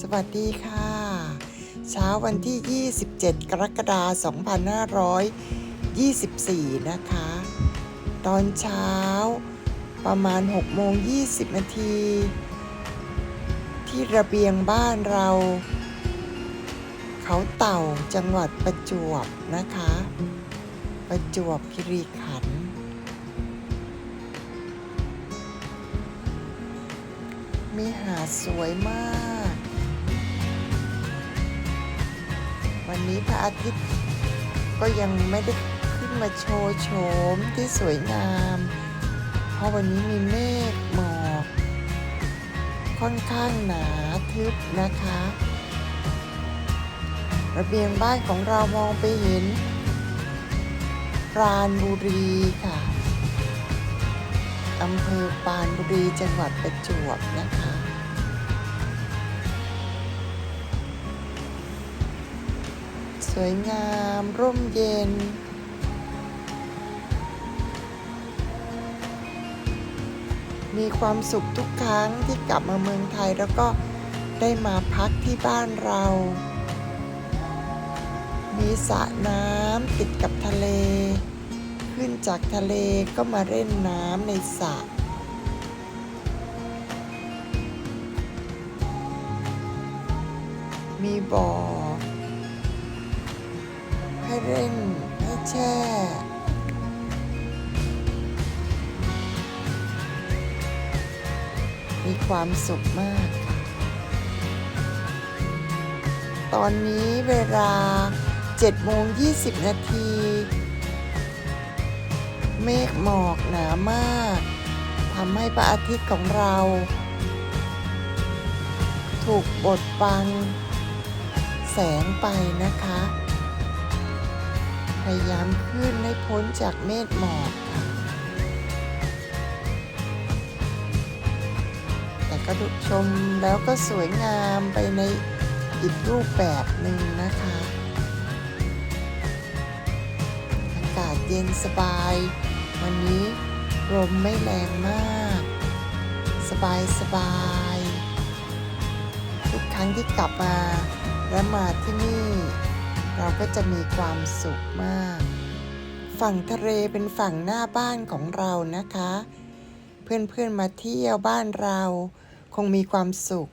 สวัสดีค่ะ เช้าวันที่ 27 กรกฎาคม 2524 นะคะ ตอนเช้าประมาณ6โมง20 นาที ที่ระเบียงบ้านเรา เขาเต่าจังหวัดประจวบนะคะ ประจวบคีรีขันธ์มีหาดสวยมาก วันนี้พระอาทิตย์ก็ยังไม่ได้ขึ้นมาโชว์โฉมที่สวยงาม เพราะวันนี้มีเมฆหมอกค่อนข้างหนาทึบนะคะระเบียงบ้านของเรามองไปเห็นปราณบุรีค่ะอำเภอปรานบุรีจังหวัดประจวบนะคะ สวยงาม ร่มเย็น มีความสุขทุกครั้งที่กลับมาเมืองไทยแล้วก็ได้มาพักที่บ้านเรา มีสระน้ำติดกับทะเล ขึ้นจากทะเลก็มาเล่นน้ำในสระมีบ่อ เล่นให้แช่มีความสุขมาก ตอนนี้เวลา7โมง20 นาที เมฆหมอกหนามากทำให้พระอาทิตย์ของเรา ถูกบดบังแสงไปนะคะ พยายามขึ้นให้พ้นจากเมฆหมอกค่ะ แต่ก็ดูชมแล้วก็สวยงามไปในอีกรูปแบบหนึ่งนะคะ อากาศเย็นสบาย วันนี้ลมไม่แรงมาก สบายสบาย ทุกครั้งที่กลับมาและมาที่นี่ เราก็จะมีความสุขมาก ฝั่งทะเลเป็นฝั่งหน้าบ้านของเรานะคะ เพื่อนๆมาเที่ยวบ้านเรา คงมีความสุข